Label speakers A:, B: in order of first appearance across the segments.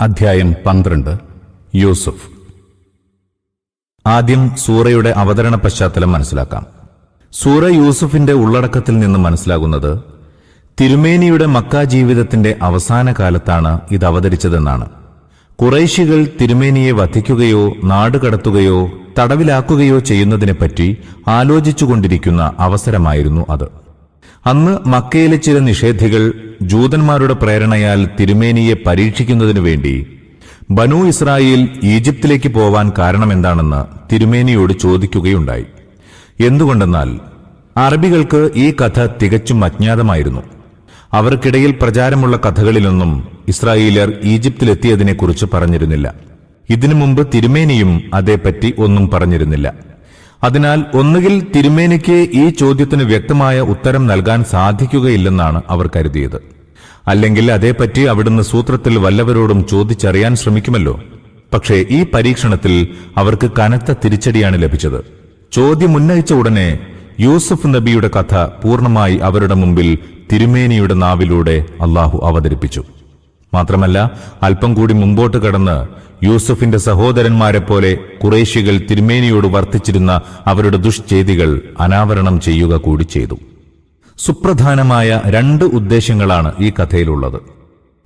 A: അധ്യായം പന്ത്രണ്ട്. യൂസുഫ്. ആദ്യം സൂറയുടെ അവതരണ പശ്ചാത്തലം മനസ്സിലാക്കാം. സൂറ യൂസുഫിന്റെ ഉള്ളടക്കത്തിൽ നിന്ന് മനസ്സിലാകുന്നത് തിരുമേനിയുടെ മക്ക ജീവിതത്തിന്റെ അവസാന കാലത്താണ് ഇത് അവതരിച്ചതെന്നാണ്. കുറൈശികൾ തിരുമേനിയെ വധിക്കുകയോ നാടുകടത്തുകയോ തടവിലാക്കുകയോ ചെയ്യുന്നതിനെപ്പറ്റി ആലോചിച്ചുകൊണ്ടിരിക്കുന്ന അവസരമായിരുന്നു അത്. അന്ന് മക്കയിലെ ചില നിഷേധികൾ ജൂതന്മാരുടെ പ്രേരണയാൽ തിരുമേനിയെ പരീക്ഷിക്കുന്നതിനു വേണ്ടി ബനു ഇസ്രായേൽ ഈജിപ്തിലേക്ക് പോവാൻ കാരണമെന്താണെന്ന് തിരുമേനിയോട് ചോദിക്കുകയുണ്ടായി. എന്തുകൊണ്ടെന്നാൽ അറബികൾക്ക് ഈ കഥ തികച്ചും അജ്ഞാതമായിരുന്നു. അവർക്കിടയിൽ പ്രചാരമുള്ള കഥകളിലൊന്നും ഇസ്രായേലർ ഈജിപ്തിലെത്തിയതിനെക്കുറിച്ച് പറഞ്ഞിരുന്നില്ല. ഇതിനു മുമ്പ് തിരുമേനിയും അതേപ്പറ്റി ഒന്നും പറഞ്ഞിരുന്നില്ല. അതിനാൽ ഒന്നുകിൽ തിരുമേനിക്ക് ഈ ചോദ്യത്തിന് വ്യക്തമായ ഉത്തരം നൽകാൻ സാധിക്കുകയില്ലെന്നാണ് അവർ കരുതിയത്. അല്ലെങ്കിൽ അതേപ്പറ്റി അവിടുന്ന് സൂത്രത്തിൽ വല്ലവരോടും ചോദിച്ചറിയാൻ ശ്രമിക്കുമല്ലോ. പക്ഷേ ഈ പരീക്ഷണത്തിൽ അവർക്ക് കനത്ത തിരിച്ചടിയാണ് ലഭിച്ചത്. ചോദ്യം ഉന്നയിച്ച ഉടനെ യൂസഫ് നബിയുടെ കഥ പൂർണമായി അവരുടെ മുമ്പിൽ തിരുമേനിയുടെ നാവിലൂടെ അള്ളാഹു അവതരിപ്പിച്ചു. മാത്രമല്ല അല്പം കൂടി മുമ്പോട്ട് കടന്ന് യൂസഫിന്റെ സഹോദരന്മാരെ പോലെ കുറേശികൾ തിരുമേനിയോട് വർത്തിച്ചിരുന്ന അവരുടെ ദുഷ്ചേതികൾ അനാവരണം ചെയ്യുക കൂടി ചെയ്തു. സുപ്രധാനമായ രണ്ട് ഉദ്ദേശങ്ങളാണ് ഈ കഥയിലുള്ളത്.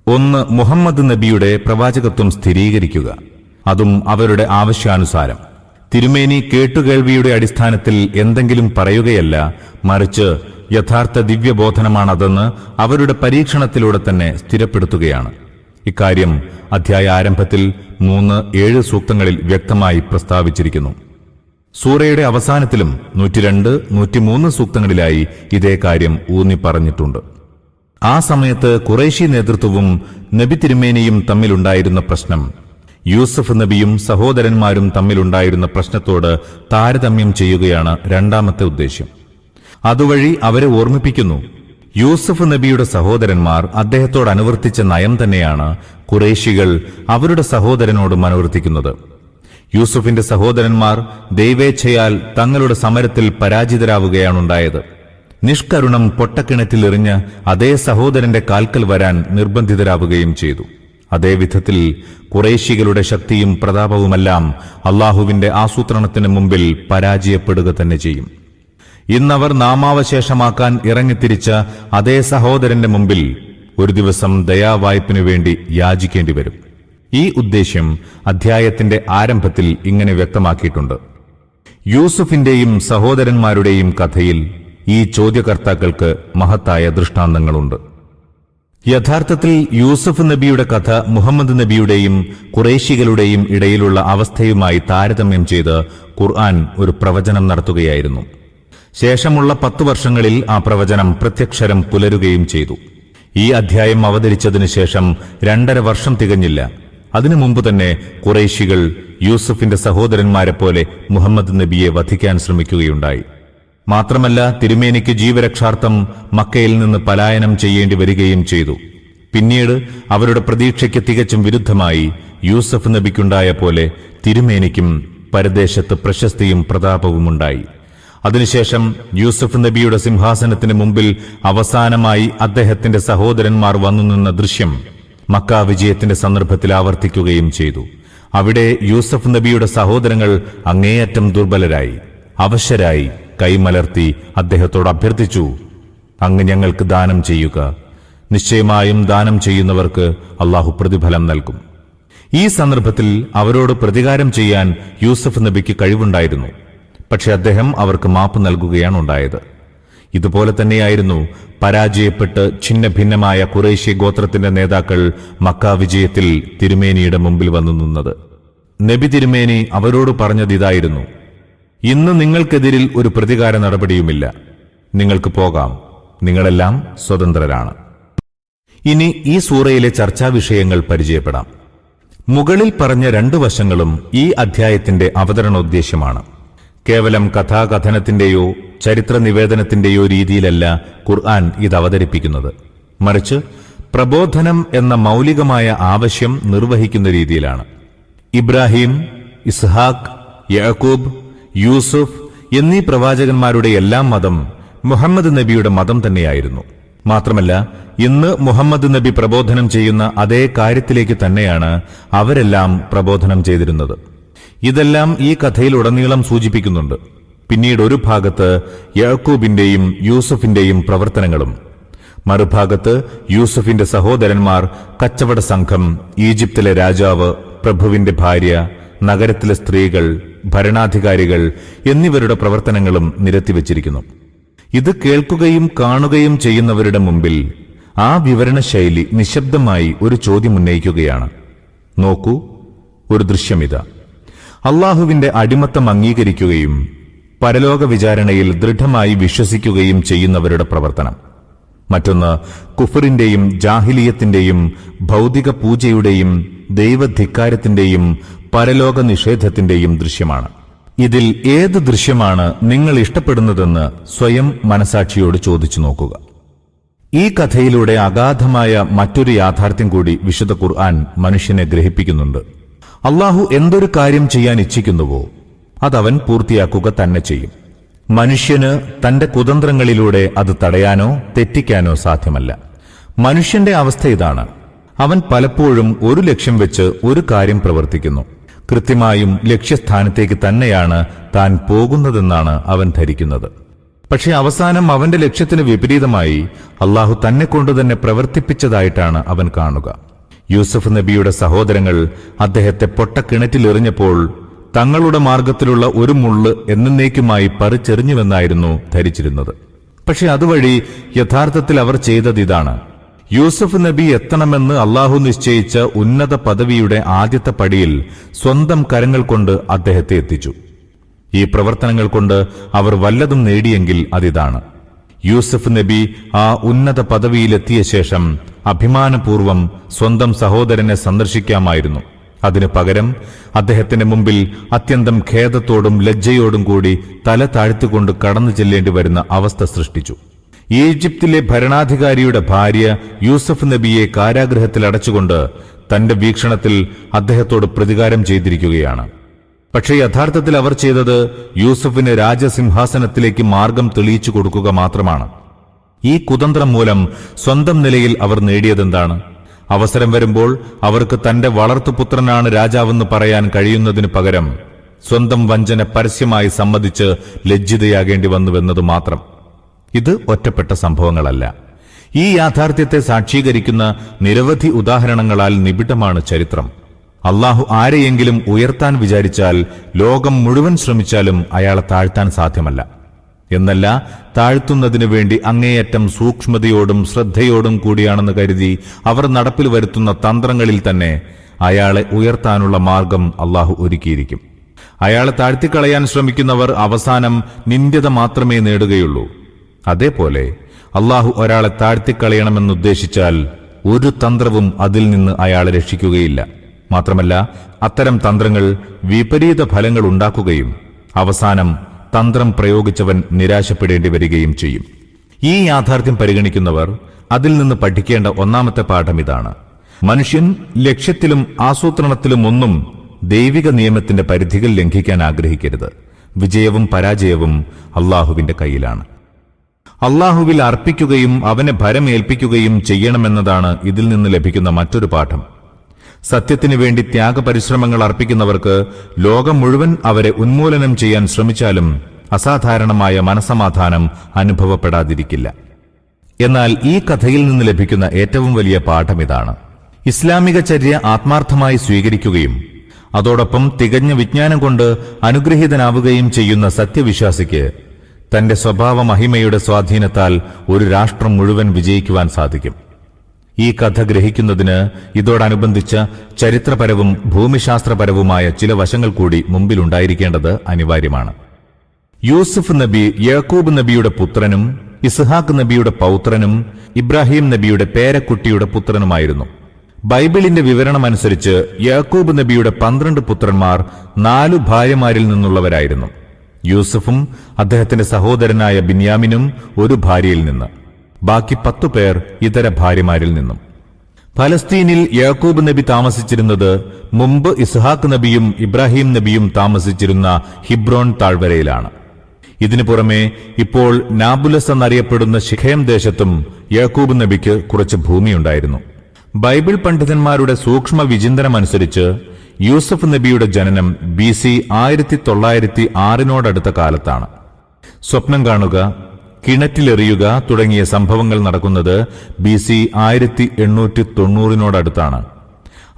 A: ഒന്ന് മുഹമ്മദ് നബിയുടെ പ്രവാചകത്വം സ്ഥിരീകരിക്കുക. അതും അവരുടെ ആവശ്യാനുസാരം. തിരുമേനി കേട്ടുകേൾവിയുടെ അടിസ്ഥാനത്തിൽ എന്തെങ്കിലും പറയുകയല്ല മറിച്ച് യഥാർത്ഥ ദിവ്യബോധനമാണതെന്ന് അവരുടെ പരീക്ഷണത്തിലൂടെ തന്നെ സ്ഥിരപ്പെടുത്തുകയാണ്. ഇക്കാര്യം അധ്യായ ആരംഭത്തിൽ മൂന്ന് ഏഴ് സൂക്തങ്ങളിൽ വ്യക്തമായി പ്രസ്താവിച്ചിരിക്കുന്നു. സൂറയുടെ അവസാനത്തിലും നൂറ്റിരണ്ട് നൂറ്റിമൂന്ന് സൂക്തങ്ങളിലായി ഇതേ കാര്യം ഊന്നിപ്പറഞ്ഞിട്ടുണ്ട്. ആ സമയത്ത് കുറേശി നേതൃത്വവും നബി തിരുമേനിയും തമ്മിലുണ്ടായിരുന്ന പ്രശ്നം യൂസഫ് നബിയും സഹോദരന്മാരും തമ്മിലുണ്ടായിരുന്ന പ്രശ്നത്തോട് താരതമ്യം ചെയ്യുകയാണ് രണ്ടാമത്തെ ഉദ്ദേശ്യം. അതുവഴി അവരെ ഓർമ്മിപ്പിക്കുന്നു. യൂസഫ് നബിയുടെ സഹോദരന്മാർ അദ്ദേഹത്തോട് അനുവർത്തിച്ച നയം തന്നെയാണ് കുറേശികൾ അവരുടെ സഹോദരനോട് അനുവർത്തിക്കുന്നത്. യൂസഫിന്റെ സഹോദരന്മാർ ദൈവേച്ഛയാൽ തങ്ങളുടെ സമരത്തിൽ പരാജിതരാവുകയാണുണ്ടായത്. നിഷ്കരുണം പൊട്ടക്കിണറ്റിൽ എറിഞ്ഞ് അതേ സഹോദരന്റെ കാൽക്കൽ വരാൻ നിർബന്ധിതരാവുകയും ചെയ്തു. അതേവിധത്തിൽ കുറേശികളുടെ ശക്തിയും പ്രതാപവുമെല്ലാം അള്ളാഹുവിന്റെ ആസൂത്രണത്തിന് മുമ്പിൽ പരാജയപ്പെടുക തന്നെ ചെയ്യും. ഇന്നവർ നാമാവശേഷമാക്കാൻ ഇറങ്ങിത്തിരിച്ച അതേ സഹോദരന്റെ മുമ്പിൽ ഒരു ദിവസം ദയാവായ്പിനു വേണ്ടി യാചിക്കേണ്ടി വരും. ഈ ഉദ്ദേശ്യം അധ്യായത്തിന്റെ ആരംഭത്തിൽ ഇങ്ങനെ വ്യക്തമാക്കിയിട്ടുണ്ട്. യൂസുഫിന്റെയും സഹോദരന്മാരുടെയും കഥയിൽ ഈ ചോദ്യകർത്താക്കൾക്ക് മഹത്തായ ദൃഷ്ടാന്തങ്ങളുണ്ട്. യഥാർത്ഥത്തിൽ യൂസഫ് നബിയുടെ കഥ മുഹമ്മദ് നബിയുടെയും കുറേശികളുടെയും ഇടയിലുള്ള അവസ്ഥയുമായി താരതമ്യം ചെയ്ത് ഖുർആൻ ഒരു പ്രവചനം നടത്തുകയായിരുന്നു. ശേഷമുള്ള പത്തു വർഷങ്ങളിൽ ആ പ്രവചനം പ്രത്യക്ഷരം പുലരുകയും ചെയ്തു. ഈ അധ്യായം അവതരിച്ചതിനു ശേഷം രണ്ടര വർഷം തികഞ്ഞില്ല. അതിനു മുമ്പ് തന്നെ കുറേശികൾ യൂസുഫിന്റെ സഹോദരന്മാരെ പോലെ മുഹമ്മദ് നബിയെ വധിക്കാൻ ശ്രമിക്കുകയുണ്ടായി. മാത്രമല്ല തിരുമേനിക്ക് ജീവരക്ഷാർത്ഥം മക്കയിൽ നിന്ന് പലായനം ചെയ്യേണ്ടി വരികയും ചെയ്തു. പിന്നീട് അവരുടെ പ്രതീക്ഷയ്ക്ക് തികച്ചും വിരുദ്ധമായി യൂസഫ് നബിക്കുണ്ടായ പോലെ തിരുമേനിക്കും പരദേശത്ത് പ്രശസ്തിയും പ്രതാപവുമുണ്ടായി. അതിനുശേഷം യൂസഫ് നബിയുടെ സിംഹാസനത്തിന് മുമ്പിൽ അവസാനമായി അദ്ദേഹത്തിന്റെ സഹോദരന്മാർ വന്നു നിന്ന ദൃശ്യം മക്ക വിജയത്തിന്റെ സന്ദർഭത്തിൽ ആവർത്തിക്കുകയും ചെയ്തു. അവിടെ യൂസഫ് നബിയുടെ സഹോദരങ്ങൾ അങ്ങേയറ്റം ദുർബലരായി അവശരായി കൈമലർത്തി അദ്ദേഹത്തോട് അഭ്യർത്ഥിച്ചു അങ്ങ് ഞങ്ങൾക്ക് ദാനം ചെയ്യുക. നിശ്ചയമായും ദാനം ചെയ്യുന്നവർക്ക് അള്ളാഹു പ്രതിഫലം നൽകും. ഈ സന്ദർഭത്തിൽ അവരോട് പ്രതികാരം ചെയ്യാൻ യൂസഫ് നബിക്ക് കഴിവുണ്ടായിരുന്നു. പക്ഷെ അദ്ദേഹം അവർക്ക് മാപ്പ് നൽകുകയാണ് ഉണ്ടായത്. ഇതുപോലെ തന്നെയായിരുന്നു പരാജയപ്പെട്ട് ഛിന്ന ഭിന്നമായ കുറേശ്യ ഗോത്രത്തിന്റെ നേതാക്കൾ മക്ക വിജയത്തിൽ തിരുമേനിയുടെ മുമ്പിൽ വന്നു നിന്നത്. നബി തിരുമേനി അവരോട് പറഞ്ഞത് ഇതായിരുന്നു. ഇന്ന് നിങ്ങൾക്കെതിരിൽ ഒരു പ്രതികാര നടപടിയുമില്ല. നിങ്ങൾക്ക് പോകാം. നിങ്ങളെല്ലാം സ്വതന്ത്രരാണ്. ഇനി ഈ സൂറയിലെ ചർച്ചാ വിഷയങ്ങൾ പരിചയപ്പെടാം. മുകളിൽ പറഞ്ഞ രണ്ടു വശങ്ങളും ഈ അധ്യായത്തിന്റെ അവതരണോദ്ദേശ്യമാണ്. കേവലം കഥാകഥനത്തിന്റെയോ ചരിത്ര നിവേദനത്തിന്റെയോ രീതിയിലല്ല ഖുർആൻ ഇത് അവതരിപ്പിക്കുന്നത്. മറിച്ച് പ്രബോധനം എന്ന മൗലികമായ ആവശ്യം നിർവഹിക്കുന്ന രീതിയിലാണ്. ഇബ്രാഹിം ഇസ്ഹാഖ് യാക്കൂബ് യൂസുഫ് എന്നീ പ്രവാചകന്മാരുടെ എല്ലാം മതം മുഹമ്മദ് നബിയുടെ മതം തന്നെയായിരുന്നു. മാത്രമല്ല ഇന്ന് മുഹമ്മദ് നബി പ്രബോധനം ചെയ്യുന്ന അതേ കാര്യത്തിലേക്ക് തന്നെയാണ് അവരെല്ലാം പ്രബോധനം ചെയ്തിരുന്നത്. ഇതെല്ലാം ഈ കഥയിൽ ഉടനീളം സൂചിപ്പിക്കുന്നുണ്ട്. പിന്നീട് ഒരു ഭാഗത്ത് യാക്കൂബിന്റെയും യൂസഫിന്റെയും പ്രവർത്തനങ്ങളും. മറുഭാഗത്ത് യൂസഫിന്റെ സഹോദരന്മാർ കച്ചവട സംഘം ഈജിപ്തിലെ രാജാവ് പ്രഭുവിന്റെ ഭാര്യ നഗരത്തിലെ സ്ത്രീകൾ ഭരണാധികാരികൾ എന്നിവരുടെ പ്രവർത്തനങ്ങളും നിരത്തിവച്ചിരിക്കുന്നു. ഇത് കേൾക്കുകയും കാണുകയും ചെയ്യുന്നവരുടെ മുമ്പിൽ ആ വിവരണ ശൈലി നിശബ്ദമായി ഒരു ചോദ്യം ഉന്നയിക്കുകയാണ്. നോക്കൂ ഒരു ദൃശ്യമിതാ. അള്ളാഹുവിന്റെ അടിമത്തം അംഗീകരിക്കുകയും പരലോക വിചാരണയിൽ ദൃഢമായി വിശ്വസിക്കുകയും ചെയ്യുന്നവരുടെ പ്രവർത്തനം. മറ്റൊന്ന് കുഫറിന്റെയും ജാഹിലിയത്തിന്റെയും ഭൗതിക പൂജയുടെയും ദൈവധിക്കാരത്തിന്റെയും പരലോക നിഷേധത്തിന്റെയും ദൃശ്യമാണ്. ഇതിൽ ഏത് ദൃശ്യമാണ് നിങ്ങൾ ഇഷ്ടപ്പെടുന്നതെന്ന് സ്വയം മനസാക്ഷിയോട് ചോദിച്ചു നോക്കുക. ഈ കഥയിലൂടെ അഗാധമായ മറ്റൊരു യാഥാർത്ഥ്യം കൂടി വിശുദ്ധ ഖുർആൻ മനുഷ്യനെ ഗ്രഹിപ്പിക്കുന്നുണ്ട്. അള്ളാഹു എന്തൊരു കാര്യം ചെയ്യാൻ ഇച്ഛിക്കുന്നുവോ അതവൻ പൂർത്തിയാക്കുക തന്നെ ചെയ്യും. മനുഷ്യന് തന്റെ കുതന്ത്രങ്ങളിലൂടെ അത് തടയാനോ തെറ്റിക്കാനോ സാധ്യമല്ല. മനുഷ്യന്റെ അവസ്ഥ ഇതാണ്. അവൻ പലപ്പോഴും ഒരു ലക്ഷ്യം വെച്ച് ഒരു കാര്യം പ്രവർത്തിക്കുന്നു. കൃത്യമായും ലക്ഷ്യസ്ഥാനത്തേക്ക് തന്നെയാണ് താൻ പോകുന്നതെന്നാണ് അവൻ ധരിക്കുന്നത്. പക്ഷേ അവസാനം അവന്റെ ലക്ഷ്യത്തിന് വിപരീതമായി അള്ളാഹു തന്നെ കൊണ്ടുതന്നെ പ്രവർത്തിപ്പിച്ചതായിട്ടാണ് അവൻ കാണുക. യൂസഫ് നബിയുടെ സഹോദരങ്ങൾ അദ്ദേഹത്തെ പൊട്ടക്കിണറ്റിലെറിഞ്ഞപ്പോൾ തങ്ങളുടെ മാർഗത്തിലുള്ള ഒരു മുള്ള് എന്നേക്കുമായി പറിച്ചെറിഞ്ഞുവെന്നായിരുന്നു ധരിച്ചിരുന്നത്. പക്ഷെ അതുവഴി യഥാർത്ഥത്തിൽ അവർ ചെയ്തത് ഇതാണ്. യൂസഫ് നബി എത്തണമെന്ന് അള്ളാഹു നിശ്ചയിച്ച ഉന്നത പദവിയുടെ ആദ്യത്തെ പടിയിൽ സ്വന്തം കരങ്ങൾ കൊണ്ട് അദ്ദേഹത്തെ എത്തിച്ചു. ഈ പ്രവർത്തനങ്ങൾ കൊണ്ട് അവർ വല്ലതും നേടിയെങ്കിൽ അതിതാണ്. യൂസഫ് നബി ആ ഉന്നത പദവിയിലെത്തിയ ശേഷം അഭിമാനപൂർവം സ്വന്തം സഹോദരനെ സന്ദർശിക്കാമായിരുന്നു. അതിനു പകരം അദ്ദേഹത്തിന്റെ മുമ്പിൽ അത്യന്തം ഖേദത്തോടും ലജ്ജയോടും കൂടി തല താഴ്ത്തുകൊണ്ട് കടന്നു ചെല്ലേണ്ടി വരുന്ന അവസ്ഥ സൃഷ്ടിച്ചു. ഈജിപ്തിലെ ഭരണാധികാരിയുടെ ഭാര്യ യൂസഫ് നബിയെ കാരാഗ്രഹത്തിൽ അടച്ചുകൊണ്ട് തന്റെ വീക്ഷണത്തിൽ അദ്ദേഹത്തോട് പ്രതികാരം ചെയ്തിരിക്കുകയാണ്. പക്ഷേ യഥാർത്ഥത്തിൽ അവർ ചെയ്തത് യൂസഫിന് രാജസിംഹാസനത്തിലേക്ക് മാർഗം തെളിയിച്ചു കൊടുക്കുക മാത്രമാണ്. ഈ കുതന്ത്രം മൂലം സ്വന്തം നിലയിൽ അവർ നേടിയതെന്താണ്? അവസരം വരുമ്പോൾ അവർക്ക് തന്റെ വളർത്തുപുത്രനാണ് രാജാവെന്ന് പറയാൻ കഴിയുന്നതിന് പകരം സ്വന്തം വഞ്ചന പരസ്യമായി സമ്മതിച്ച് ലജ്ജിതയാകേണ്ടി വന്നുവെന്നത് മാത്രം. ഇത് ഒറ്റപ്പെട്ട സംഭവങ്ങളല്ല. ഈ യാഥാർത്ഥ്യത്തെ സാക്ഷീകരിക്കുന്ന നിരവധി ഉദാഹരണങ്ങളാൽ നിബിഡമാണ് ചരിത്രം. അള്ളാഹു ആരെയെങ്കിലും ഉയർത്താൻ വിചാരിച്ചാൽ ലോകം മുഴുവൻ ശ്രമിച്ചാലും അയാളെ താഴ്ത്താൻ സാധ്യമല്ല. എന്നല്ല താഴ്ത്തുന്നതിനു വേണ്ടി അങ്ങേയറ്റം സൂക്ഷ്മതയോടും ശ്രദ്ധയോടും കൂടിയാണെന്ന് കരുതി അവർ നടപ്പിൽ വരുത്തുന്ന തന്ത്രങ്ങളിൽ തന്നെ അയാളെ ഉയർത്താനുള്ള മാർഗം അള്ളാഹു ഒരുക്കിയിരിക്കും. അയാളെ താഴ്ത്തിക്കളയാൻ ശ്രമിക്കുന്നവർ അവസാനം നിന്ദ്യത മാത്രമേ നേടുകയുള്ളൂ. അതേപോലെ അള്ളാഹു ഒരാളെ താഴ്ത്തിക്കളയണമെന്നുദ്ദേശിച്ചാൽ ഒരു തന്ത്രവും അതിൽ നിന്ന് അയാളെ രക്ഷിക്കുകയില്ല. മാത്രമല്ല അത്തരം തന്ത്രങ്ങൾ വിപരീത ഫലങ്ങൾ ഉണ്ടാക്കുകയും അവസാനം തന്ത്രം പ്രയോഗിച്ചവൻ നിരാശപ്പെടേണ്ടി വരികയും ചെയ്യും. ഈ യാഥാർത്ഥ്യം പരിഗണിക്കുന്നവർ അതിൽ നിന്ന് പഠിക്കേണ്ട ഒന്നാമത്തെ പാഠം ഇതാണ്. മനുഷ്യൻ ലക്ഷ്യത്തിലും ആസൂത്രണത്തിലും ഒന്നും ദൈവിക നിയമത്തിന്റെ പരിധികൾ ലംഘിക്കാൻ ആഗ്രഹിക്കരുത്. വിജയവും പരാജയവും അള്ളാഹുവിന്റെ കയ്യിലാണ്. അള്ളാഹുവിൽ അർപ്പിക്കുകയും അവനെ ഭരമേൽപ്പിക്കുകയും ചെയ്യണമെന്നതാണ് ഇതിൽ നിന്ന് ലഭിക്കുന്ന മറ്റൊരു പാഠം. സത്യത്തിനു വേണ്ടി ത്യാഗപരിശ്രമങ്ങൾ അർപ്പിക്കുന്നവർക്ക് ലോകം മുഴുവൻ അവരെ ഉന്മൂലനം ചെയ്യാൻ ശ്രമിച്ചാലും അസാധാരണമായ മനസമാധാനം അനുഭവപ്പെടാതിരിക്കില്ല. എന്നാൽ ഈ കഥയിൽ നിന്ന് ലഭിക്കുന്ന ഏറ്റവും വലിയ പാഠം ഇതാണ് ഇസ്ലാമിക ചര്യ ആത്മാർത്ഥമായി സ്വീകരിക്കുകയും അതോടൊപ്പം തികഞ്ഞ വിജ്ഞാനം കൊണ്ട് അനുഗ്രഹീതനാവുകയും ചെയ്യുന്ന സത്യവിശ്വാസിക്ക് തന്റെ സ്വഭാവ മഹിമയുടെ സ്വാധീനത്താൽ ഒരു രാഷ്ട്രം മുഴുവൻ വിജയിക്കുവാൻ സാധിക്കും. ഈ കഥ ഗ്രഹിക്കുന്നതിന് ഇതോടനുബന്ധിച്ച ചരിത്രപരവും ഭൂമിശാസ്ത്രപരവുമായ ചില വശങ്ങൾ കൂടി മുമ്പിലുണ്ടായിരിക്കേണ്ടത് അനിവാര്യമാണ്. യൂസുഫ് നബി യാക്കൂബ് നബിയുടെ പുത്രനും ഇസ്ഹാഖ് നബിയുടെ പൗത്രനും ഇബ്രാഹിം നബിയുടെ പേരക്കുട്ടിയുടെ പുത്രനുമായിരുന്നു. ബൈബിളിന്റെ വിവരണമനുസരിച്ച് യാക്കൂബ് നബിയുടെ പന്ത്രണ്ട് പുത്രന്മാർ നാലു ഭാര്യമാരിൽ നിന്നുള്ളവരായിരുന്നു. യൂസഫും അദ്ദേഹത്തിന്റെ സഹോദരനായ ബിന്യാമിനും ഒരു ഭാര്യയിൽ നിന്ന്. ബാക്കി പത്തു പേർ ഇതര ഭാര്യമാരിൽ നിന്നും. ഫലസ്തീനിൽ യാക്കൂബ് നബി താമസിച്ചിരുന്നത് മുമ്പ് ഇസ്ഹാഖ് നബിയും ഇബ്രാഹിം നബിയും താമസിച്ചിരുന്ന ഹിബ്രോൺ താഴ്വരയിലാണ്. ഇതിനു പുറമെ ഇപ്പോൾ നാബുലസ് എന്നറിയപ്പെടുന്ന ശിഖയം ദേശത്തും യാക്കൂബ് നബിക്ക് കുറച്ച് ഭൂമിയുണ്ടായിരുന്നു. ബൈബിൾ പണ്ഡിതന്മാരുടെ സൂക്ഷ്മ വിചിന്തനമനുസരിച്ച് യൂസഫ് നബിയുടെ ജനനം ബി സി ആയിരത്തി തൊള്ളായിരത്തി ആറിനോടടുത്ത കാലത്താണ്. സ്വപ്നം കാണുക കിണറ്റിലെറിയുക തുടങ്ങിയ സംഭവങ്ങൾ നടക്കുന്നത് ബി സി ആയിരത്തി എണ്ണൂറ്റി തൊണ്ണൂറിനോടടുത്താണ്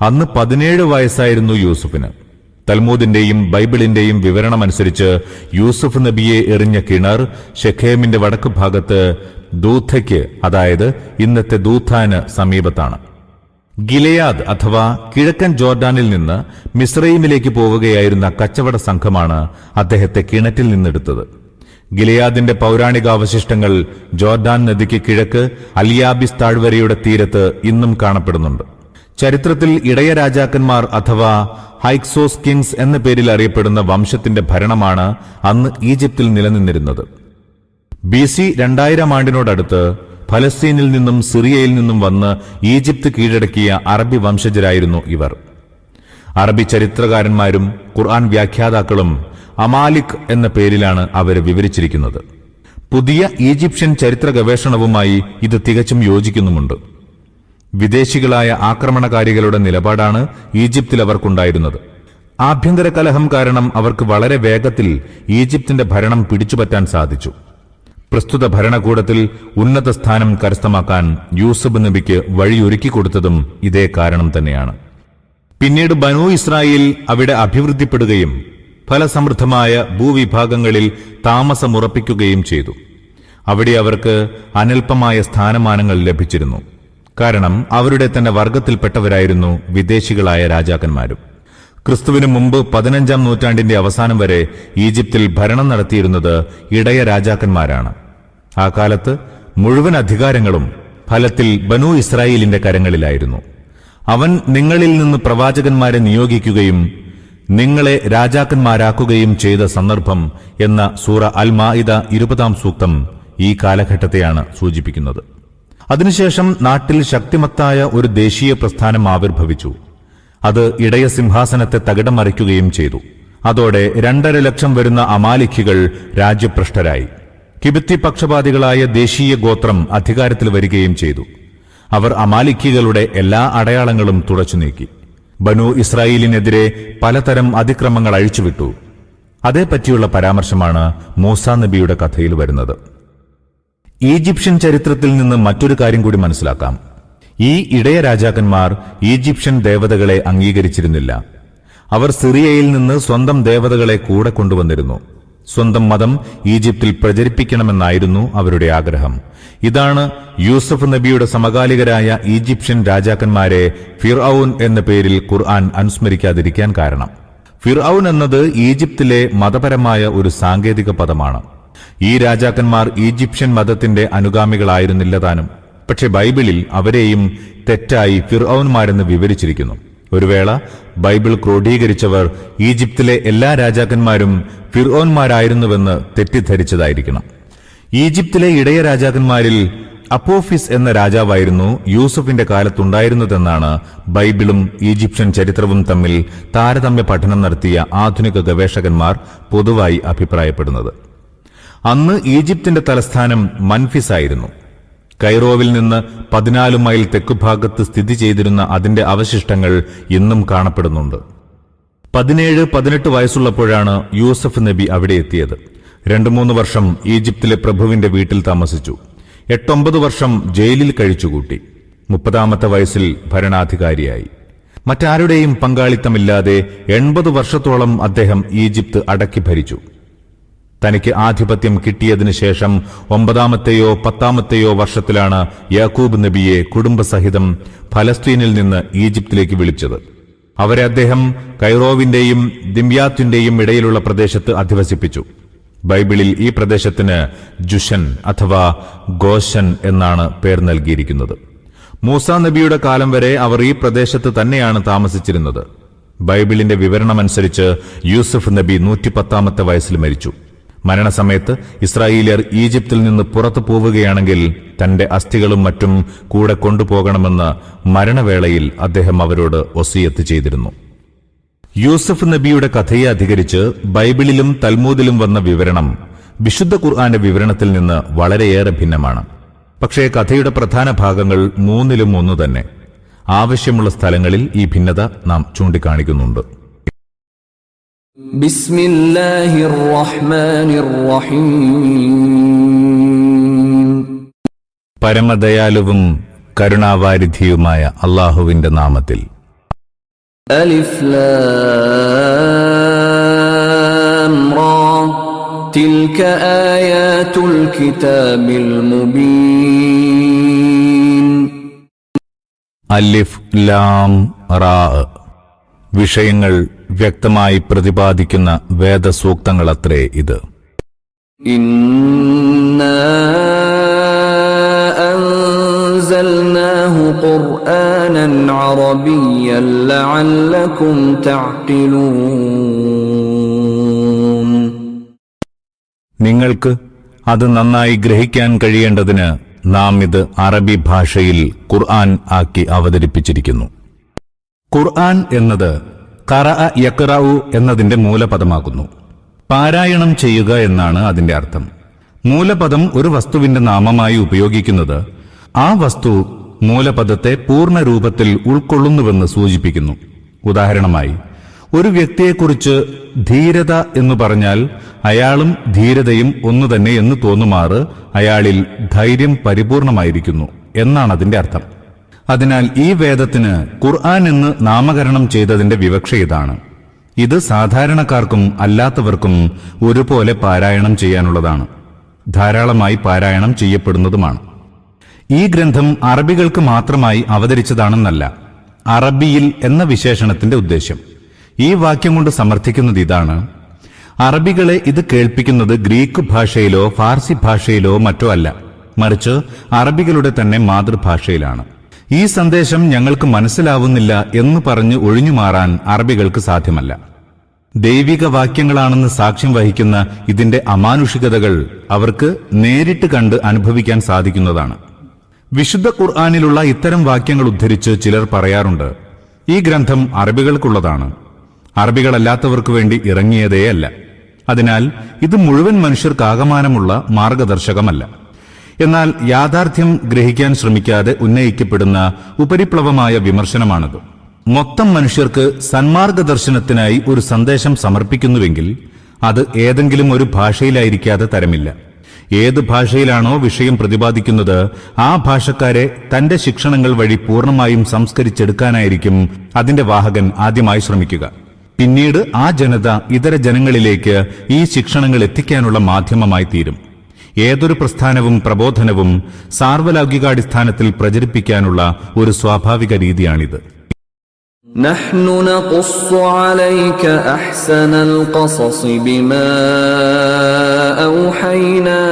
A: അന്ന് പതിനേഴ് വയസ്സായിരുന്നു യൂസുഫിന്. തൽമൂദിന്റെയും ബൈബിളിന്റെയും വിവരണമനുസരിച്ച് യൂസുഫ് നബിയെ എറിഞ്ഞ കിണർ ഷെഖേമിന്റെ വടക്കു ഭാഗത്ത് ദൂഥയ്ക്ക് അതായത് ഇന്നത്തെ ദൂഥാന് സമീപത്താണ്. ഗിലയാദ് അഥവാ കിഴക്കൻ ജോർഡാനിൽ നിന്ന് മിസ്രൈമിലേക്ക് പോവുകയായിരുന്ന കച്ചവട സംഘമാണ് അദ്ദേഹത്തെ കിണറ്റിൽ നിന്നെടുത്തത്. ഗിലയാദിന്റെ പൗരാണിക അവശിഷ്ടങ്ങൾ ജോർദാൻ നദിക്ക് കിഴക്ക് അലിയാബിസ് താഴ്വരയുടെ തീരത്ത് ഇന്നും കാണപ്പെടുന്നുണ്ട്. ചരിത്രത്തിൽ ഇടയ രാജാക്കന്മാർ അഥവാ ഹൈക്സോസ് കിങ്സ് എന്ന പേരിൽ അറിയപ്പെടുന്ന വംശത്തിന്റെ ഭരണമാണ് അന്ന് ഈജിപ്തിൽ നിലനിന്നിരുന്നത്. ബി സി രണ്ടായിരം ആണ്ടിനോടടുത്ത് ഫലസ്തീനിൽ നിന്നും സിറിയയിൽ നിന്നും വന്ന് ഈജിപ്ത് കീഴടക്കിയ അറബി വംശജരായിരുന്നു ഇവർ. അറബി ചരിത്രകാരന്മാരും ഖുർആൻ വ്യാഖ്യാതാക്കളും അമാലിക് എന്ന പേരിലാണ് അവരെ വിവരിച്ചിരിക്കുന്നത്. പുതിയ ഈജിപ്ഷ്യൻ ചരിത്ര ഗവേഷണവുമായി ഇത് തികച്ചും യോജിക്കുന്നുമുണ്ട്. വിദേശികളായ ആക്രമണകാരികളുടെ നിലപാടാണ് ഈജിപ്തിൽ അവർക്കുണ്ടായിരുന്നത്. ആഭ്യന്തര കലഹം കാരണം അവർക്ക് വളരെ വേഗത്തിൽ ഈജിപ്തിന്റെ ഭരണം പിടിച്ചുപറ്റാൻ സാധിച്ചു. പ്രസ്തുത ഭരണകൂടത്തിൽ ഉന്നത സ്ഥാനം കരസ്ഥമാക്കാൻ യൂസഫ് നബിക്ക് വഴിയൊരുക്കി കൊടുത്തതും ഇതേ കാരണം തന്നെയാണ്. പിന്നീട് ബനു ഇസ്രായേൽ അവിടെ അഭിവൃദ്ധിപ്പെടുകയും ഫലസമൃദ്ധമായ ഭൂവിഭാഗങ്ങളിൽ താമസമുറപ്പിക്കുകയും ചെയ്തു. അവിടെ അവർക്ക് അനൽപമായ സ്ഥാനമാനങ്ങൾ ലഭിച്ചിരുന്നു. കാരണം അവരുടെ തന്നെ വർഗത്തിൽപ്പെട്ടവരായിരുന്നു വിദേശികളായ രാജാക്കന്മാരും. ക്രിസ്തുവിനു മുമ്പ് പതിനഞ്ചാം നൂറ്റാണ്ടിന്റെ അവസാനം വരെ ഈജിപ്തിൽ ഭരണം നടത്തിയിരുന്നത് ഇടയ രാജാക്കന്മാരാണ്. ആ കാലത്ത് മുഴുവൻ അധികാരങ്ങളും ഫലത്തിൽ ബനു ഇസ്രായേലിന്റെ കരങ്ങളിലായിരുന്നു. അവൻ നിങ്ങളിൽ നിന്ന് പ്രവാചകന്മാരെ നിയോഗിക്കുകയും നിങ്ങളെ രാജാക്കന്മാരാക്കുകയും ചെയ്ത സന്ദർഭം എന്ന സൂറ അൽ മാഇദ ഇരുപതാം സൂക്തം ഈ കാലഘട്ടത്തെയാണ് സൂചിപ്പിക്കുന്നത്. അതിനുശേഷം നാട്ടിൽ ശക്തിമത്തായ ഒരു ദേശീയ പ്രസ്ഥാനം ആവിർഭവിച്ചു. അത് ഇടയ സിംഹാസനത്തെ തകിടം മറിക്കുകയും ചെയ്തു. അതോടെ രണ്ടര ലക്ഷം വരുന്ന അമാലിഖികൾ രാജ്യഭ്രഷ്ടരായി. കിബിത്തി പക്ഷപാതികളായ ദേശീയ ഗോത്രം അധികാരത്തിൽ വരികയും ചെയ്തു. അവർ അമാലിഖികളുടെ എല്ലാ അടയാളങ്ങളും തുടച്ചു നീക്കി. ബനു ഇസ്രായേലിനെതിരെ പലതരം അതിക്രമങ്ങൾ അഴിച്ചുവിട്ടു. അതേപ്പറ്റിയുള്ള പരാമർശമാണ് മൂസാ നബിയുടെ കഥയിൽ വരുന്നത്. ഈജിപ്ഷ്യൻ ചരിത്രത്തിൽ നിന്ന് മറ്റൊരു കാര്യം കൂടി മനസ്സിലാക്കാം. ഈ ഇടയ രാജാക്കന്മാർ ഈജിപ്ഷ്യൻ ദേവതകളെ അംഗീകരിച്ചിരുന്നില്ല. അവർ സിറിയയിൽ നിന്ന് സ്വന്തം ദേവതകളെ കൂടെ കൊണ്ടുവന്നിരുന്നു. സ്വന്തം മതം ഈജിപ്തിൽ പ്രചരിപ്പിക്കണമെന്നായിരുന്നു അവരുടെ ആഗ്രഹം. ഇതാണ് യൂസഫ് നബിയുടെ സമകാലികരായ ഈജിപ്ഷ്യൻ രാജാക്കന്മാരെ ഫിർഔൻ എന്ന പേരിൽ ഖുർആൻ അനുസ്മരിക്കാതിരിക്കാൻ കാരണം. ഫിർഔൻ എന്നത് ഈജിപ്തിലെ മതപരമായ ഒരു സാങ്കേതിക പദമാണ്. ഈ രാജാക്കന്മാർ ഈജിപ്ഷ്യൻ മതത്തിന്റെ അനുഗാമികളായിരുന്നില്ല താനും. പക്ഷെ ബൈബിളിൽ അവരെയും തെറ്റായി ഫിർഔൻമാരെന്ന് വിവരിച്ചിരിക്കുന്നു. ഒരു വേള ബൈബിൾ ക്രോഡീകരിച്ചവർ ഈജിപ്തിലെ എല്ലാ രാജാക്കന്മാരും ഫിർഓന്മാരായിരുന്നുവെന്ന് തെറ്റിദ്ധരിച്ചതായിരിക്കണം. ഈജിപ്തിലെ ഇടയ രാജാക്കന്മാരിൽ അപ്പോഫിസ് എന്ന രാജാവായിരുന്നു യൂസഫിന്റെ കാലത്തുണ്ടായിരുന്നതെന്നാണ് ബൈബിളും ഈജിപ്ഷ്യൻ ചരിത്രവും തമ്മിൽ താരതമ്യ പഠനം നടത്തിയ ആധുനിക ഗവേഷകന്മാർ പൊതുവായി അഭിപ്രായപ്പെടുന്നത്. അന്ന് ഈജിപ്തിന്റെ തലസ്ഥാനം മൻഫിസ് ആയിരുന്നു കൈറോവിൽ നിന്ന് പതിനാല് മൈൽ തെക്കുഭാഗത്ത് സ്ഥിതി ചെയ്തിരുന്ന അതിന്റെ അവശിഷ്ടങ്ങൾ ഇന്നും കാണപ്പെടുന്നുണ്ട്. പതിനേഴ് പതിനെട്ട് വയസ്സുള്ളപ്പോഴാണ് യൂസഫ് നബി അവിടെ എത്തിയത്. രണ്ടു മൂന്ന് വർഷം ഈജിപ്തിലെ പ്രഭുവിന്റെ വീട്ടിൽ താമസിച്ചു. എട്ടൊമ്പത് വർഷം ജയിലിൽ കഴിച്ചുകൂട്ടി. മുപ്പതാമത്തെ വയസ്സിൽ ഭരണാധികാരിയായി. മറ്റാരുടെയും പങ്കാളിത്തമില്ലാതെ എൺപത് വർഷത്തോളം അദ്ദേഹം ഈജിപ്ത് അടക്കി ഭരിച്ചു. തനിക്ക് ആധിപത്യം കിട്ടിയതിനു ശേഷം ഒമ്പതാമത്തെയോ പത്താമത്തെയോ വർഷത്തിലാണ് യാക്കൂബ് നബിയെ കുടുംബസഹിതം ഫലസ്തീനിൽ നിന്ന് ഈജിപ്തിലേക്ക് വിളിച്ചത്. അവരെ അദ്ദേഹം കൈറോവിന്റെയും ദിംയാത്തിന്റെയും ഇടയിലുള്ള പ്രദേശത്ത് അധിവസിപ്പിച്ചു. ബൈബിളിൽ ഈ പ്രദേശത്തിന് ജുഷൻ അഥവാ ഗോഷൻ എന്നാണ് പേര് നൽകിയിരിക്കുന്നത്. മൂസ നബിയുടെ കാലം വരെ അവർ ഈ പ്രദേശത്ത് തന്നെയാണ് താമസിച്ചിരുന്നത്. ബൈബിളിന്റെ വിവരണമനുസരിച്ച് യൂസഫ് നബി നൂറ്റിപ്പത്താമത്തെ വയസ്സിൽ മരിച്ചു. മരണസമയത്ത് ഇസ്രായേലിയർ ഈജിപ്തിൽ നിന്ന് പുറത്തു പോവുകയാണെങ്കിൽ തന്റെ അസ്ഥികളും മറ്റും കൂടെ കൊണ്ടുപോകണമെന്ന് മരണവേളയിൽ അദ്ദേഹം അവരോട് ഒസിയത്ത് ചെയ്തിരുന്നു. യൂസഫ് നബിയുടെ കഥയെ അധികരിച്ച് ബൈബിളിലും തൽമൂദിലും വന്ന വിവരണം വിശുദ്ധ ഖുർആന്റെ വിവരണത്തിൽ നിന്ന് വളരെയേറെ ഭിന്നമാണ്. പക്ഷേ കഥയുടെ പ്രധാന ഭാഗങ്ങൾ മൂന്നിലും ഒന്നു തന്നെ. ആവശ്യമുള്ള സ്ഥലങ്ങളിൽ ഈ ഭിന്നത നാം ചൂണ്ടിക്കാണിക്കുന്നുണ്ട്.
B: بسم الله الرحمن الرحيم
A: പരമദയാലുവും കരുണാവാരിധിയുമായ അള്ളാഹുവിന്റെ നാമത്തിൽ
B: ألف لام را تلك آيات الكتاب المبين
A: അലിഫ് ലാം റാ വിഷയങ്ങൾ വ്യക്തമായി പ്രതിപാദിക്കുന്ന വേദസൂക്തങ്ങളത്രേ ഇത്. നിങ്ങൾക്ക് അത് നന്നായി ഗ്രഹിക്കാൻ കഴിയേണ്ടതിന് നാം ഇത് അറബി ഭാഷയിൽ ഖുർആൻ ആക്കി അവതരിപ്പിച്ചിരിക്കുന്നു. ഖുർആൻ എന്നത് കറ യക്റഉ എന്നതിന്റെ മൂലപദമാകുന്നു. പാരായണം ചെയ്യുക എന്നാണ് അതിന്റെ അർത്ഥം. മൂലപദം ഒരു വസ്തുവിന്റെ നാമമായി ഉപയോഗിക്കുന്നത് ആ വസ്തു മൂലപദത്തെ പൂർണ രൂപത്തിൽ ഉൾക്കൊള്ളുന്നുവെന്ന് സൂചിപ്പിക്കുന്നു. ഉദാഹരണമായി ഒരു വ്യക്തിയെക്കുറിച്ച് ധീരത എന്ന് പറഞ്ഞാൽ അയാളും ധീരതയും ഒന്നു തന്നെ എന്ന് തോന്നുമാറ് അയാളിൽ ധൈര്യം പരിപൂർണമായിരിക്കുന്നു എന്നാണ് അതിന്റെ അർത്ഥം. അതിനാൽ ഈ വേദത്തിന് ഖുർആൻ എന്ന് നാമകരണം ചെയ്തതിന്റെ വിവക്ഷ ഇതാണ്. ഇത് സാധാരണക്കാർക്കും അല്ലാത്തവർക്കും ഒരുപോലെ പാരായണം ചെയ്യാനുള്ളതാണ്. ധാരാളമായി പാരായണം ചെയ്യപ്പെടുന്നതുമാണ്. ഈ ഗ്രന്ഥം അറബികൾക്ക് മാത്രമായി അവതരിച്ചതാണെന്നല്ല അറബിയിൽ എന്ന വിശേഷണത്തിന്റെ ഉദ്ദേശ്യം. ഈ വാക്യം കൊണ്ട് സമർത്ഥിക്കുന്നത് ഇതാണ്. അറബികളെ ഇത് കേൾപ്പിക്കുന്നത് ഗ്രീക്ക് ഭാഷയിലോ ഫാർസി ഭാഷയിലോ മറ്റോ അല്ല. മറിച്ച് അറബികളുടെ തന്നെ മാതൃഭാഷയിലാണ്. ഈ സന്ദേശം ഞങ്ങൾക്ക് മനസ്സിലാവുന്നില്ല എന്ന് പറഞ്ഞ് ഒഴിഞ്ഞുമാറാൻ അറബികൾക്ക് സാധ്യമല്ല. ദൈവിക വാക്യങ്ങളാണെന്ന് സാക്ഷ്യം വഹിക്കുന്ന ഇതിന്റെ അമാനുഷികതകൾ അവർക്ക് നേരിട്ട് കണ്ട് അനുഭവിക്കാൻ സാധിക്കുന്നതാണ്. വിശുദ്ധ ഖുർആാനിലുള്ള ഇത്തരം വാക്യങ്ങൾ ഉദ്ധരിച്ച് ചിലർ പറയാറുണ്ട് ഈ ഗ്രന്ഥം അറബികൾക്കുള്ളതാണ്. അറബികളല്ലാത്തവർക്ക് വേണ്ടി ഇറങ്ങിയതേയല്ല. അതിനാൽ ഇത് മുഴുവൻ മനുഷ്യർക്കാകമാനമുള്ള മാർഗദർശകമല്ല. എന്നാൽ യാഥാർത്ഥ്യം ഗ്രഹിക്കാൻ ശ്രമിക്കാതെ ഉന്നയിക്കപ്പെടുന്ന ഉപരിപ്ലവമായ വിമർശനമാണത്. മൊത്തം മനുഷ്യർക്ക് സന്മാർഗദർശനത്തിനായി ഒരു സന്ദേശം സമർപ്പിക്കുന്നുവെങ്കിൽ അത് ഏതെങ്കിലും ഒരു ഭാഷയിലായിരിക്കാതെ തരമില്ല. ഏത് ഭാഷയിലാണോ വിഷയം പ്രതിപാദിക്കുന്നത് ആ ഭാഷക്കാരെ തന്റെ ശിക്ഷണങ്ങൾ വഴി പൂർണമായും സംസ്കരിച്ചെടുക്കാനായിരിക്കും അതിന്റെ വാഹകൻ ആദ്യമായി ശ്രമിക്കുക. പിന്നീട് ആ ജനത ഇതര ജനങ്ങളിലേക്ക് ഈ ശിക്ഷണങ്ങൾ എത്തിക്കാനുള്ള മാധ്യമമായി തീരും. ഏതൊരു പ്രസ്ഥാനവും പ്രബോധനവും സാർവലൗകികാടിസ്ഥാനത്തിൽ പ്രചരിപ്പിക്കാനുള്ള ഒരു സ്വാഭാവിക രീതിയാണിത്
B: نحن نقص عليك احسن القصص بما اوحينا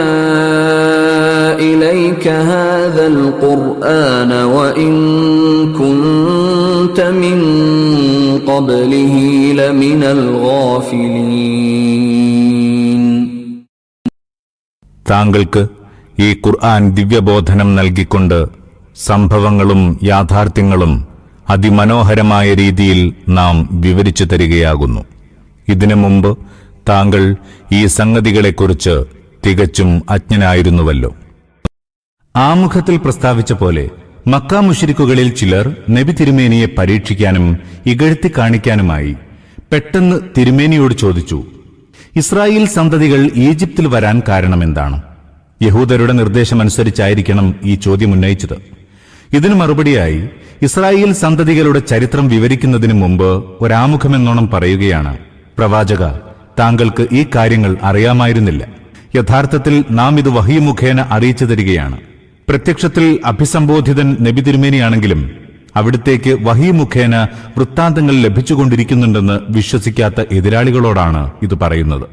B: اليك هذا القران وان كنت من قبله لمن الغافلين
A: താങ്കൾക്ക് ഈ ഖുർആൻ ദിവ്യബോധനം നൽകിക്കൊണ്ട് സംഭവങ്ങളും യാഥാർത്ഥ്യങ്ങളും അതിമനോഹരമായ രീതിയിൽ നാം വിവരിച്ചു തരികയാകുന്നു. ഇതിനു മുമ്പ് താങ്കൾ ഈ സംഗതികളെക്കുറിച്ച് തികച്ചും അജ്ഞനായിരുന്നുവല്ലോ. ആമുഖത്തിൽ പ്രസ്താവിച്ച പോലെ മക്ക മുഷിരിക്കുകളിൽ ചിലർ നബി തിരുമേനിയെ പരീക്ഷിക്കാനും ഇകഴ്ത്തി കാണിക്കാനുമായി പെട്ടെന്ന് തിരുമേനിയോട് ചോദിച്ചു ഇസ്രായേൽ സന്തതികൾ ഈജിപ്തിൽ വരാൻ കാരണമെന്താണ്? യഹൂദരുടെ നിർദ്ദേശമനുസരിച്ചായിരിക്കണം ഈ ചോദ്യം ഉന്നയിച്ചത്. ഇതിനു മറുപടിയായി ഇസ്രായേൽ സന്തതികളുടെ ചരിത്രം വിവരിക്കുന്നതിന് മുമ്പ് ഒരാമുഖമെന്നോണം പറയുകയാണ്. പ്രവാചക താങ്കൾക്ക് ഈ കാര്യങ്ങൾ അറിയാമായിരുന്നില്ല. യഥാർത്ഥത്തിൽ നാം ഇത് വഹി അറിയിച്ചു തരികയാണ് പ്രത്യക്ഷത്തിൽ അഭിസംബോധിതൻ നബി തിരുമേനിയാണെങ്കിലും അവിടുത്തേക്ക് വഹി മുഖേന വൃത്താന്തങ്ങൾ ലഭിച്ചുകൊണ്ടിരിക്കുന്നുണ്ടെന്ന് വിശ്വസിക്കാത്ത എതിരാളികളോടാണ് ഇത് പറയുന്നത്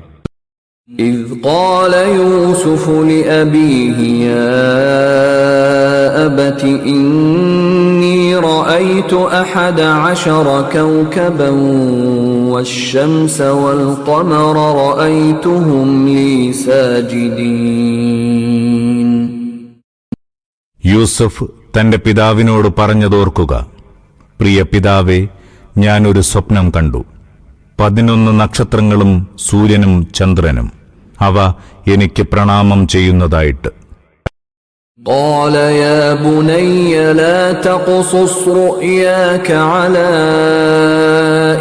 B: إذ قال يوسف لأبيه يا أبت إني رأيت أحد عشر كوكبا والشمس والقمر رأيتهم لي ساجدين
A: യൂസഫ് തന്റെ പിതാവിനോട് പറഞ്ഞതോർക്കുക പ്രിയ പിതാവേ ഞാനൊരു സ്വപ്നം കണ്ടു പതിനൊന്ന് നക്ഷത്രങ്ങളും സൂര്യനും ചന്ദ്രനും അവ എനിക്ക് പ്രണാമം ചെയ്യുന്നതായിട്ട്
B: قال يا بني لا تقصص رؤياك على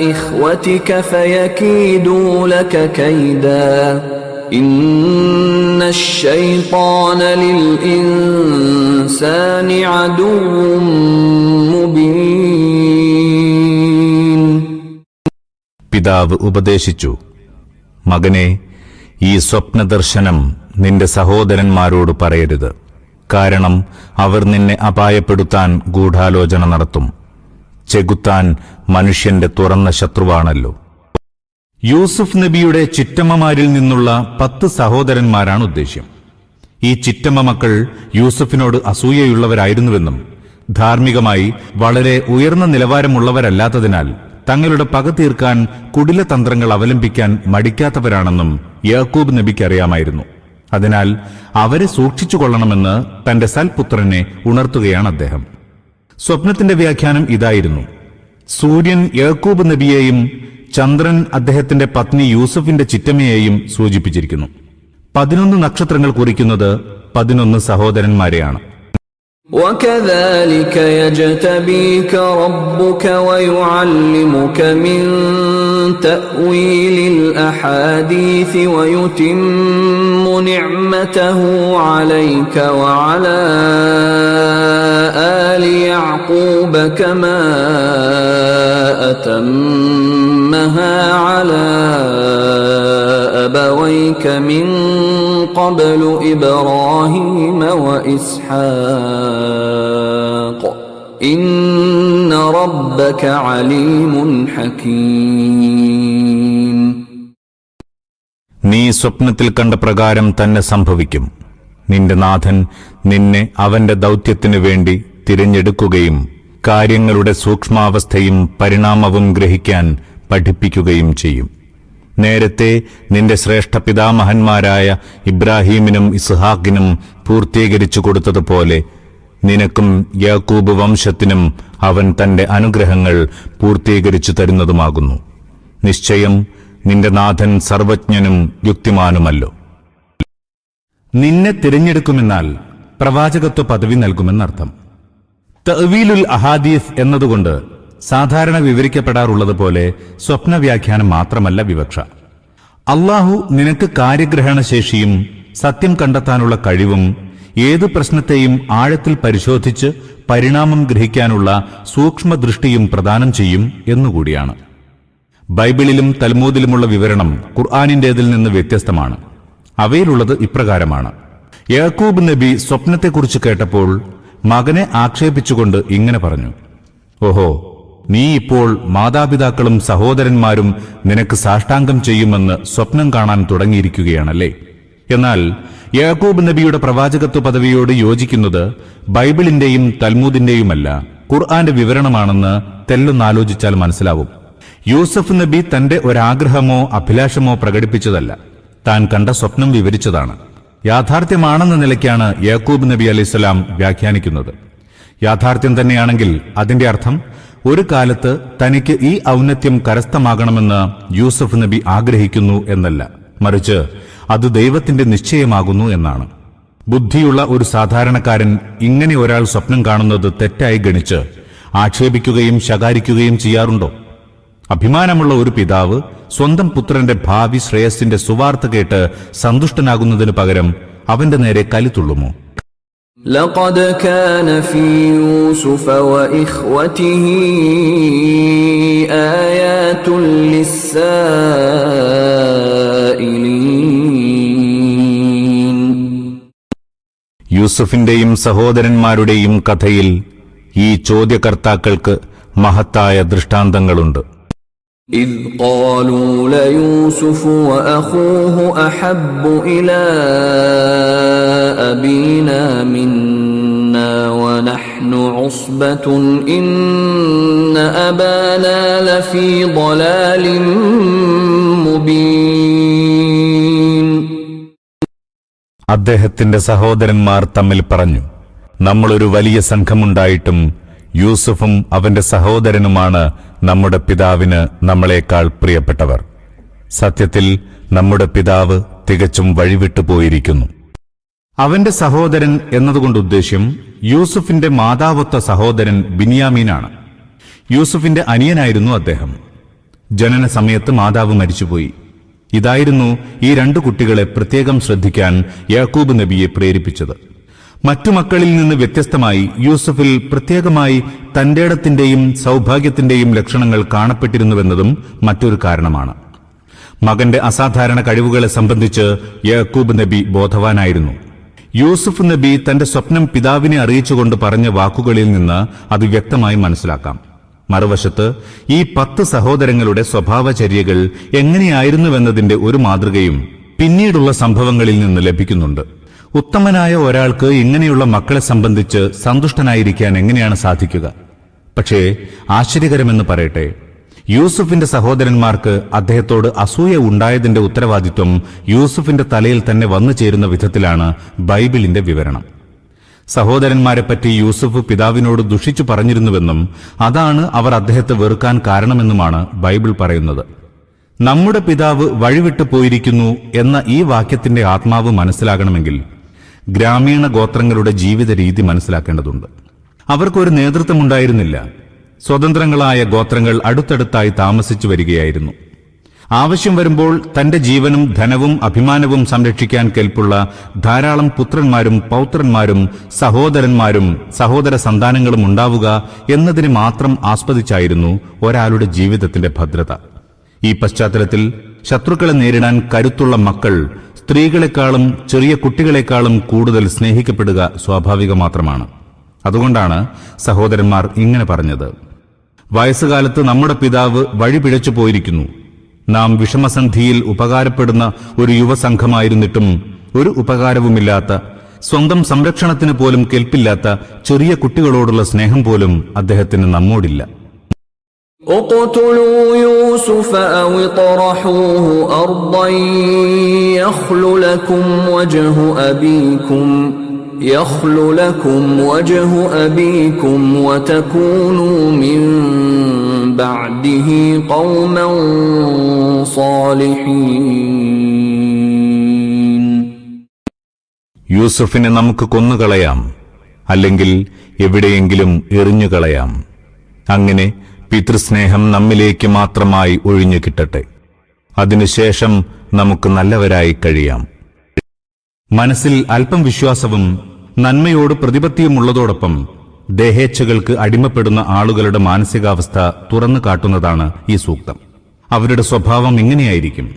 B: إخوتك فيكيدوا لك كيدا إن الشيطان للإنسان عدو مبين
A: പിതാവ് ഉപദേശിച്ചു മകനെ ഈ സ്വപ്നദർശനം നിന്റെ സഹോദരന്മാരോട് പറയരുത് കാരണം അവർ നിന്നെ അപായപ്പെടുത്താൻ ഗൂഢാലോചന നടത്തും ചെകുത്താൻ മനുഷ്യന്റെ തുറന്ന ശത്രുവാണല്ലോ യൂസുഫ് നബിയുടെ ചിറ്റമ്മമാരിൽ നിന്നുള്ള പത്ത് സഹോദരന്മാരാണ് ഉദ്ദേശ്യം. ഈ ചിറ്റമ്മ മക്കൾ യൂസുഫിനോട് അസൂയയുള്ളവരായിരുന്നുവെന്നും ധാർമ്മികമായി വളരെ ഉയർന്ന നിലവാരമുള്ളവരല്ലാത്തതിനാൽ തങ്ങളുടെ പക തീർക്കാൻ കുടില തന്ത്രങ്ങൾ അവലംബിക്കാൻ മടിക്കാത്തവരാണെന്നും യാക്കൂബ് നബിക്ക് അറിയാമായിരുന്നു അതിനാൽ അവരെ സൂക്ഷിച്ചുകൊള്ളണമെന്ന് തന്റെ സൽപുത്രനെ ഉണർത്തുകയാണ് അദ്ദേഹം. സ്വപ്നത്തിന്റെ വ്യാഖ്യാനം ഇതായിരുന്നു. സൂര്യൻ യാക്കൂബ് നബിയെയും ചന്ദ്രൻ അദ്ദേഹത്തിന്റെ പത്നി യൂസഫിന്റെ ചിറ്റമ്മയെയും സൂചിപ്പിച്ചിരിക്കുന്നു പതിനൊന്ന് നക്ഷത്രങ്ങൾ കുറിക്കുന്നത് പതിനൊന്ന് സഹോദരന്മാരെയാണ്
B: وكذلك يجتبيك ربك ويعلمك من تأويل الأحاديث ويتم نعمته عليك وعلى آل يعقوب كما أتمها على أبويك من قبل إبراهيم وإسحاق. إن ربك عليم حكيم
A: നീ സ്വപ്നത്തിൽ കണ്ട പ്രകാരം തന്നെ സംഭവിക്കും നിന്റെ നാഥൻ നിന്നെ അവന്റെ ദൗത്യത്തിനു വേണ്ടി തിരഞ്ഞെടുക്കുകയും കാര്യങ്ങളുടെ സൂക്ഷ്മാവസ്ഥയും പരിണാമവും ഗ്രഹിക്കാൻ പഠിപ്പിക്കുകയും ചെയ്യും നേരത്തെ നിന്റെ ശ്രേഷ്ഠ പിതാമഹന്മാരായ ഇബ്രാഹീമിനും ഇസ്ഹാക്കിനും പൂർത്തീകരിച്ചു കൊടുത്തതുപോലെ നിനക്കും യാക്കൂബ് വംശത്തിനും അവൻ തന്റെ അനുഗ്രഹങ്ങൾ പൂർത്തീകരിച്ചു തരുന്നതുമാകുന്നു. നിശ്ചയം നിന്റെ നാഥൻ സർവജ്ഞനും യുക്തിമാനുമല്ലോ. നിന്നെ തിരഞ്ഞെടുക്കുമെന്നാൽ പ്രവാചകത്വ പദവി നൽകുമെന്നർത്ഥം. തവീലുൽ അഹാദീസ് എന്നതുകൊണ്ട് സാധാരണ വിവരിക്കപ്പെടാറുള്ളത് പോലെ സ്വപ്നവ്യാഖ്യാനം മാത്രമല്ല വിവക്ഷ. അള്ളാഹു നിനക്ക് കാര്യഗ്രഹണശേഷിയും സത്യം കണ്ടെത്താനുള്ള കഴിവും ഏത് പ്രശ്നത്തെയും ആഴത്തിൽ പരിശോധിച്ച് പരിണാമം ഗ്രഹിക്കാനുള്ള സൂക്ഷ്മദൃഷ്ടിയും പ്രദാനം ചെയ്യും എന്നുകൂടിയാണ്. ബൈബിളിലും തൽമൂദിലുമുള്ള വിവരണം ഖുർആാനിന്റേതിൽ നിന്ന് വ്യത്യസ്തമാണ്. അവയിലുള്ളത് ഇപ്രകാരമാണ്. യാക്കൂബ് നബി സ്വപ്നത്തെക്കുറിച്ച് കേട്ടപ്പോൾ മകനെ ആക്ഷേപിച്ചുകൊണ്ട് ഇങ്ങനെ പറഞ്ഞു ഓഹോ നീ ഇപ്പോൾ മാതാപിതാക്കളും സഹോദരന്മാരും നിനക്ക് സാഷ്ടാംഗം ചെയ്യുമെന്ന് സ്വപ്നം കാണാൻ തുടങ്ങിയിരിക്കുകയാണല്ലേ? എന്നാൽ യാക്കൂബ് നബിയുടെ പ്രവാചകത്വ പദവിയോട് യോജിക്കുന്നത് ബൈബിളിന്റെയും തൽമൂദിന്റെയുമല്ല ഖുർആന്റെ വിവരണമാണെന്ന് തെല്ലൊന്നാലോചിച്ചാൽ മനസ്സിലാവും. യൂസഫ് നബി തന്റെ ഒരാഗ്രഹമോ അഭിലാഷമോ പ്രകടിപ്പിച്ചതല്ല താൻ കണ്ട സ്വപ്നം വിവരിച്ചതാണ്. യാഥാർത്ഥ്യമാണെന്ന നിലയ്ക്കാണ് യാക്കൂബ് നബി അലൈഹിസ്സലാം വ്യാഖ്യാനിക്കുന്നത്. യാഥാർത്ഥ്യം തന്നെയാണെങ്കിൽ അതിന്റെ അർത്ഥം ഒരു കാലത്ത് തനിക്ക് ഈ ഔന്നത്യം കരസ്ഥമാകണമെന്ന് യൂസഫ് നബി ആഗ്രഹിക്കുന്നു എന്നല്ല. മറിച്ച് അത് ദൈവത്തിന്റെ നിശ്ചയമാകുന്നു എന്നാണ് ബുദ്ധിയുള്ള ഒരു സാധാരണക്കാരൻ ഇങ്ങനെ ഒരാൾ സ്വപ്നം കാണുന്നത് തെറ്റായി ഗണിച്ച് ആക്ഷേപിക്കുകയും ശകാരിക്കുകയും ചെയ്യാറുണ്ടോ അഭിമാനമുള്ള ഒരു പിതാവ് സ്വന്തം പുത്രന്റെ ഭാവി ശ്രേയസിന്റെ സുവാർത്ത കേട്ട് സന്തുഷ്ടനാകുന്നതിനു പകരം അവന്റെ നേരെ കലിത്തുള്ളുമോ
B: لقد كان في يوسف وإخوته آيات للسائلين
A: യൂസഫിന്റെയും സഹോദരന്മാരുടെയും കഥയിൽ ഈ ചോദ്യകർത്താക്കൾക്ക് മഹത്തായ ദൃഷ്ടാന്തങ്ങളുണ്ട്
B: إذ قالوا ليوسف وأخوه أحب إلى أبينا منا ونحن عصبة إن أبانا لفي ضلال
A: അദ്ദേഹത്തിന്റെ സഹോദരന്മാർ തമ്മിൽ പറഞ്ഞു നമ്മളൊരു വലിയ സംഘമുണ്ടായിട്ടും യൂസുഫും അവന്റെ സഹോദരനുമാണ് നമ്മുടെ പിതാവിന് നമ്മളെക്കാൾ പ്രിയപ്പെട്ടവർ. സത്യത്തിൽ നമ്മുടെ പിതാവ് തികച്ചും വഴിവിട്ടു പോയിരിക്കുന്നു. അവന്റെ സഹോദരൻ എന്നതുകൊണ്ട് ഉദ്ദേശ്യം യൂസുഫിന്റെ മാതാവത്ത സഹോദരൻ ബിനിയാമീനാണ്. യൂസുഫിന്റെ അനിയനായിരുന്നു അദ്ദേഹം. ജനന സമയത്ത് മാതാവ് മരിച്ചുപോയി. ഇതായിരുന്നു ഈ രണ്ടു കുട്ടികളെ പ്രത്യേകം ശ്രദ്ധിക്കാൻ യാക്കൂബ് നബിയെ പ്രേരിപ്പിച്ചത്. മറ്റു മക്കളിൽ നിന്ന് വ്യത്യസ്തമായി യൂസഫിൽ പ്രത്യേകമായി തന്റേടത്തിന്റെയും സൗഭാഗ്യത്തിന്റെയും ലക്ഷണങ്ങൾ കാണപ്പെട്ടിരുന്നുവെന്നതും മറ്റൊരു കാരണമാണ്. മകന്റെ അസാധാരണ കഴിവുകളെ സംബന്ധിച്ച് യാക്കൂബ് നബി ബോധവാനായിരുന്നു. യൂസുഫ് നബി തന്റെ സ്വപ്നം പിതാവിനെ അറിയിച്ചുകൊണ്ട് പറഞ്ഞ വാക്കുകളിൽ നിന്ന് അത് വ്യക്തമായി മനസ്സിലാക്കാം. മറുവശത്ത് ഈ പത്ത് സഹോദരങ്ങളുടെ സ്വഭാവചര്യകൾ എങ്ങനെയായിരുന്നുവെന്നതിന്റെ ഒരു മാതൃകയും പിന്നീടുള്ള സംഭവങ്ങളിൽ നിന്ന് ലഭിക്കുന്നുണ്ട്. ഉത്തമനായ ഒരാൾക്ക് ഇങ്ങനെയുള്ള മക്കളെ സംബന്ധിച്ച് സന്തുഷ്ടനായിരിക്കാൻ എങ്ങനെയാണ് സാധിക്കുക? പക്ഷേ ആശ്ചര്യകരമെന്ന് പറയട്ടെ. യൂസുഫിന്റെ സഹോദരന്മാർക്ക് അദ്ദേഹത്തോട് അസൂയ ഉണ്ടായതിന്റെ ഉത്തരവാദിത്വം യൂസുഫിന്റെ തലയിൽ തന്നെ വന്നു ചേരുന്ന വിധത്തിലാണ് ബൈബിളിന്റെ വിവരണം. സഹോദരന്മാരെപ്പറ്റി യൂസുഫ് പിതാവിനോട് ദുഷിച്ചു പറഞ്ഞിരുന്നുവെന്നും അതാണ് അവർ അദ്ദേഹത്തെ വെറുക്കാൻ കാരണമെന്നുമാണ് ബൈബിൾ പറയുന്നത്. നമ്മുടെ പിതാവ് വഴിവിട്ടു പോയിരിക്കുന്നു എന്ന ഈ വാക്യത്തിന്റെ ആത്മാവ് മനസ്സിലാകണമെങ്കിൽ ഗ്രാമീണ ഗോത്രങ്ങളുടെ ജീവിത രീതി മനസ്സിലാക്കേണ്ടതുണ്ട്. അവർക്കൊരു നേതൃത്വമുണ്ടായിരുന്നില്ല. സ്വതന്ത്രങ്ങളായ ഗോത്രങ്ങൾ അടുത്തടുത്തായി താമസിച്ചു വരികയായിരുന്നു. ആവശ്യം വരുമ്പോൾ തന്റെ ജീവനും ധനവും അഭിമാനവും സംരക്ഷിക്കാൻ കേൾപ്പുള്ള ധാരാളം പുത്രന്മാരും പൗത്രന്മാരും സഹോദരന്മാരും സഹോദര സന്താനങ്ങളും ഉണ്ടാവുക എന്നതിന് മാത്രം ആസ്പദിച്ചായിരുന്നു ഒരാളുടെ ജീവിതത്തിന്റെ ഭദ്രത. ഈ പശ്ചാത്തലത്തിൽ ശത്രുക്കളെ നേരിടാൻ കരുത്തുള്ള മക്കൾ സ്ത്രീകളെക്കാളും ചെറിയ കുട്ടികളെക്കാളും കൂടുതൽ സ്നേഹിക്കപ്പെടുക സ്വാഭാവിക മാത്രമാണ്. അതുകൊണ്ടാണ് സഹോദരന്മാർ ഇങ്ങനെ പറഞ്ഞത്. വയസ്സുകാലത്ത് നമ്മുടെ പിതാവ് വഴി പിഴച്ചു പോയിരിക്കുന്നു. നാം വിഷമസന്ധിയിൽ ഉപകാരപ്പെടുന്ന ഒരു യുവസംഘമായിരുന്നിട്ടും ഒരു ഉപകാരവുമില്ലാത്ത സ്വന്തം സംരക്ഷണത്തിന് പോലും കെൽപ്പില്ലാത്ത ചെറിയ കുട്ടികളോടുള്ള സ്നേഹം പോലും അദ്ദേഹത്തിന് നമ്മോടില്ല
B: اقتلوا يوسف أو اطرحوه أرضا يخل لكم وجه أبيكم يخل لكم وجه أبيكم وتكونوا من بعده قوما صالحين
A: യൂസഫിനെ നമുക്ക് കൊന്നുകളയാം അല്ലെങ്കിൽ എവിടെയെങ്കിലും എറിഞ്ഞുകളയാം അങ്ങനെ പിതൃസ്നേഹം നമ്മിലേക്ക് മാത്രമായി ഒഴിഞ്ഞു കിട്ടട്ടെ അതിനുശേഷം നമുക്ക് നല്ലവരായി കഴിയാം മനസ്സിൽ അല്പം വിശ്വാസവും നന്മയോട് പ്രതിപത്തിയുമുള്ളതോടൊപ്പം ദേഹേച്ഛകൾക്ക് അടിമപ്പെടുന്ന ആളുകളുടെ മാനസികാവസ്ഥ തുറന്നു കാട്ടുന്നതാണ് ഈ സൂക്തം. അവരുടെ സ്വഭാവം എങ്ങനെയായിരിക്കും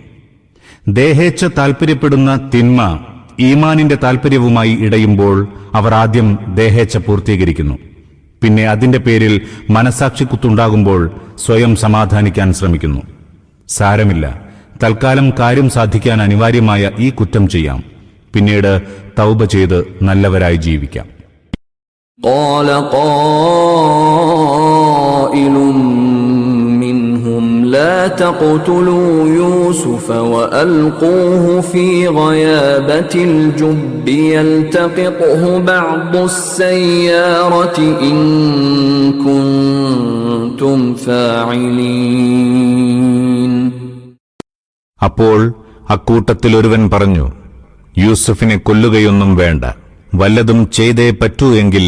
A: ദേഹേച്ഛ താൽപര്യപ്പെടുന്ന തിന്മ ഈമാനിന്റെ താൽപര്യവുമായി ഇടയുമ്പോൾ അവർ ആദ്യം ദേഹേച്ഛ പൂർത്തീകരിക്കുന്നു. പിന്നെ അതിന്റെ പേരിൽ മനസാക്ഷി കുത്തുണ്ടാകുമ്പോൾ സ്വയം സമാധാനിക്കാൻ ശ്രമിക്കുന്നു. സാരമില്ല. തൽക്കാലം കാര്യം സാധിക്കാൻ അനിവാര്യമായ ഈ കുറ്റം ചെയ്യാം. പിന്നീട് തൗബ ചെയ്ത് നല്ലവരായി ജീവിക്കാം.
B: قال قائل منهم لا تقتلوا يوسف والقوه في غيابه الجب يلتقطه بعض السياره ان كنتم فاعلين
A: അപ്പോൾ അക്കൂട്ടത്തിൽ ഒരുവൻ പറഞ്ഞു യൂസഫിനെ കൊല്ലുകയൊന്നും വേണ്ട വല്ലതും ചെയ്തേ പറ്റൂ എങ്കിൽ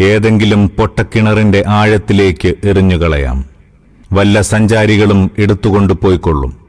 A: ഏതെങ്കിലും പൊട്ടക്കിണറിന്റെ ആഴത്തിലേക്ക് എറിഞ്ഞുകളയാം. വല്ല സഞ്ചാരികളും എടുത്തുകൊണ്ടു പോയിക്കൊള്ളും